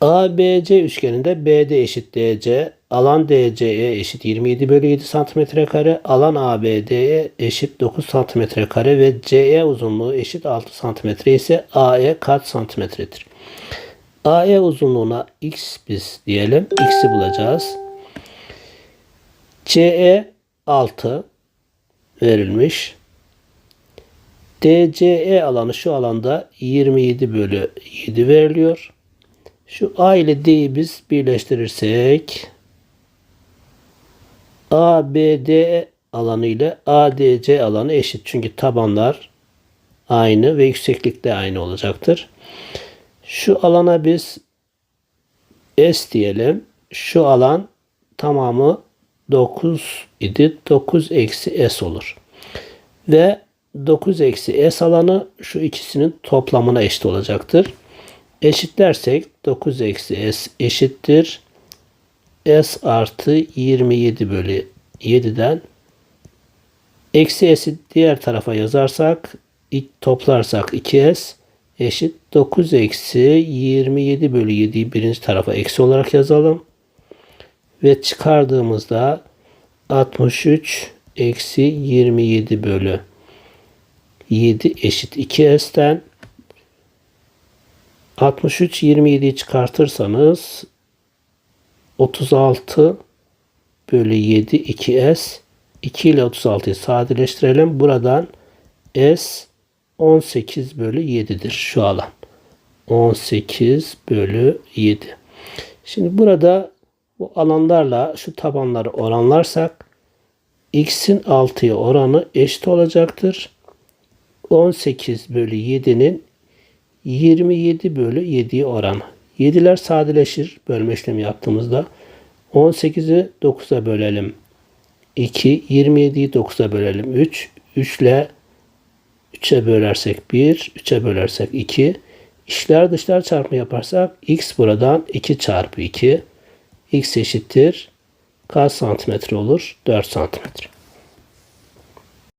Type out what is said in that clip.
ABC üçgeninde BD eşit DC, alan DCE eşit 27 bölü 7 cm kare, alan ABD'ye eşit 9 cm kare ve CE uzunluğu eşit 6 cm ise AE kaç santimetredir? AE uzunluğuna x biz diyelim. X'i bulacağız. CE 6 verilmiş. DCE alanı şu alanda 27 bölü 7 veriliyor. Şu A ile D'yi biz birleştirirsek ABD alanı ile ADC alanı eşit. Çünkü tabanlar aynı ve yükseklik de aynı olacaktır. Şu alana biz S diyelim. Şu alan tamamı 9 idi. 9 eksi S olur. Ve 9 eksi S alanı şu ikisinin toplamına eşit olacaktır. Eşitlersek 9 eksi S eşittir. S artı 27 bölü 7'den eksi S'i diğer tarafa yazarsak toplarsak 2S eşit 9 eksi 27 bölü 7'yi birinci tarafa eksi olarak yazalım. Ve çıkardığımızda 63 eksi 27 bölü 7 eşit 2s'ten 63 27'yi çıkartırsanız 36 bölü 7 2s 2 ile 36'yı sadeleştirelim. Buradan s 18 bölü 7'dir şu alan. 18 bölü 7. Şimdi burada bu alanlarla şu tabanları oranlarsak x'in 6'ya oranı eşit olacaktır. 18 bölü 7'nin 27 bölü 7'ye oranı. 7'ler sadeleşir bölme işlemi yaptığımızda. 18'i 9'a bölelim. 2, 27'yi 9'a bölelim. 3, 3 ile 3'e bölersek 1, 3'e bölersek 2. İşler dışlar çarpımı yaparsak x buradan 2 çarpı 2. x eşittir kaç santimetre olur? 4 santimetre.